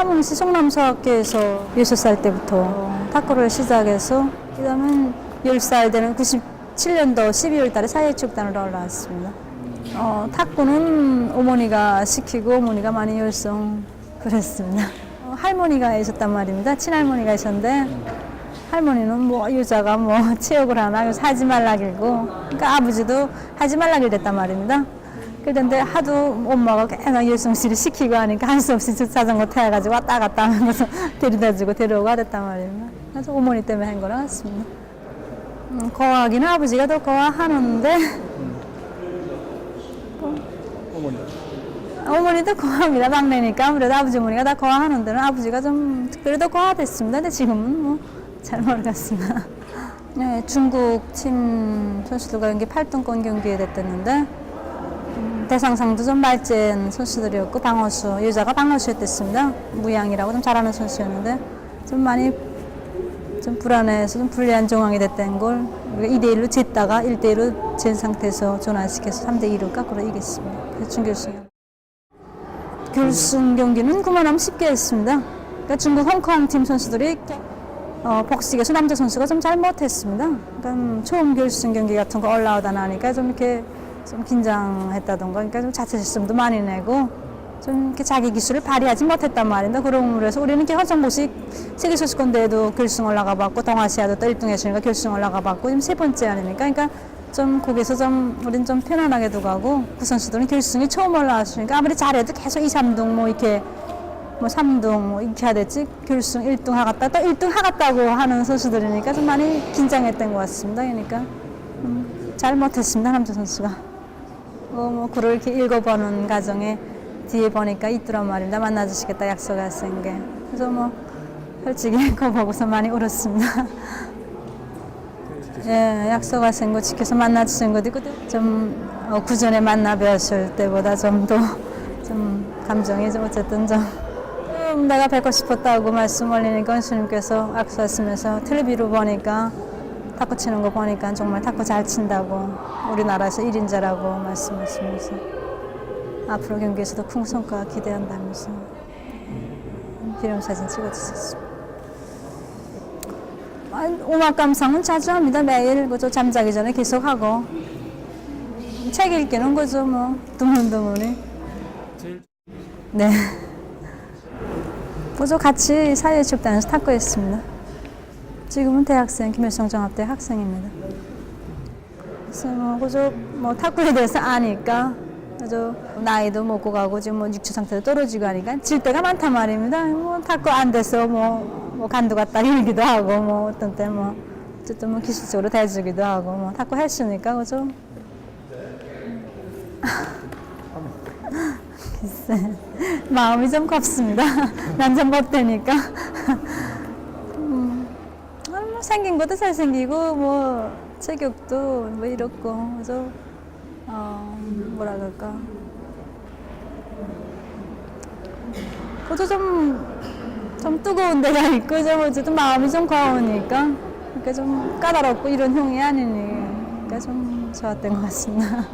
함흥시 성남서학교에서 6살 때부터 탁구를 시작해서 그다음에 10살 되는 97년도 12월 달에 사회체육단으로 올라왔습니다. 어, 탁구는 어머니가 시키고 어머니가 많이 열성 그랬습니다. 어, 할머니가 하셨단 말입니다. 친할머니가 하셨는데 할머니는 뭐 여자가 뭐 체육을 하나 하지 말라 길고 그러니까 아버지도 하지 말라 그랬단 말입니다. 그런데 하도 엄마가 계속 열성씨를 시키고 하니까 할 수 없이 자전거 타가지고 왔다 갔다 하면서 데려다주고 데려오고 하랬단 말입니다. 그래서 어머니 때문에 한 거라 같습니다. 음, 거하기는 아버지가 더 거하는데 어머니. 어머니도 거합니다. 막내니까 아무래도 아버지 어머니가 다 거하는 데는 아버지가 좀더 거하됐습니다. 근데 지금은 뭐 잘 모르겠습니다. 네, 중국 팀 선수들과 경기 8등권 경기에 됐댔는데 음, 대상상도 좀 발전 선수들이었고 방어수 여자가 방어수였댔습니다. 무양이라고 좀 잘하는 선수였는데 좀 많이 좀 불안해서 좀 불리한 정황이 됐다는 걸 우리가 2대 1로 졌다가 1대 1로 진 상태에서 전환시켜서 3대 2로 거꾸로 이겼습니다. 그래서 준결승. 결승 경기는 그만하면 쉽게 했습니다. 그러니까 중국 홍콩 팀 선수들이 어, 복식에서 남자 선수가 좀 잘 못했습니다. 그러니까 음, 처음 결승 경기 같은 거 올라오다 나니까 좀 이렇게 좀 긴장했다던가, 그러니까 좀 자체 실점도 많이 내고 좀 이렇게 자기 기술을 발휘하지 못했단 말인데 그런 서 우리는 이렇게 허정보식 세계 선수권 대회도 결승 올라가 봤고 동아시아도 또 1등 했으니까 결승 올라가 봤고 지금 세 번째 아닙니까? 그러니까 좀 거기서 좀 우린 좀 편안하게 두가고 그 선수들은 결승이 처음 올라왔으니까 아무리 잘해도 계속 2, 3등 뭐 이렇게 뭐 3등 뭐 이렇게 해야 됐지 결승 1등 하갔다 또 1등 하갔다고 하는 선수들이니까 좀 많이 긴장했던 것 같습니다. 그러니까 음, 잘 못했습니다 남자 선수가. 어, 뭐 글을 이렇게 읽어보는 과정에 뒤에 보니까 있더란 말입니다. 만나주시겠다 약속하신 게. 그래서 뭐 솔직히 그거 보고서 많이 울었습니다. 예, 약속하신 거 지켜서 만나주신 것도 있고 좀 어, 구전에 만나 뵈었을 때보다 좀 더 좀 감정이 좀 어쨌든 좀 좀 내가 뵙고 싶었다고 말씀 올리니까 스님께서 악수하시면서 텔레비로 보니까 탁구 치는 거 보니까 정말 탁구 잘 친다고 우리나라에서 1인자라고 말씀하시면서 앞으로 경기에서도 큰 성과 기대한다면서 기념 사진 찍어주셨습니다. 아, 음악 감상은 자주 합니다. 매일 그저 잠자기 전에 계속 하고 책 읽기는 그저 뭐 드문드문히 제일 네. 그저 같이 사회체육단에서 탁구했습니다. 지금은 대학생 김일성 종합대 학생입니다. 그래서 뭐 그저 뭐 탁구에 대해서 아니까 그저 나이도 먹고 가고 지금 뭐 육체 상태도 떨어지고 하니까 질 때가 많단 말입니다. 뭐 탁구 안 돼서 뭐, 뭐 간도 갔다 일기도 하고 뭐 어떤 때 뭐 어쨌든 뭐 기술적으로 대주기도 하고 뭐 탁구 했으니까 그저 글쎄 마음이 좀 겁습니다. 난좀 못되니까. 생긴 것도 잘생기고 뭐 체격도 뭐 이렇고 그래서 어, 뭐라 그럴까 그래도 좀, 좀 뜨거운 데가 있고 좀 어쨌든 마음이 좀 거우니까 그러니까 좀 까다롭고 이런 형이 아니니까 좀 좋았던 것 같습니다.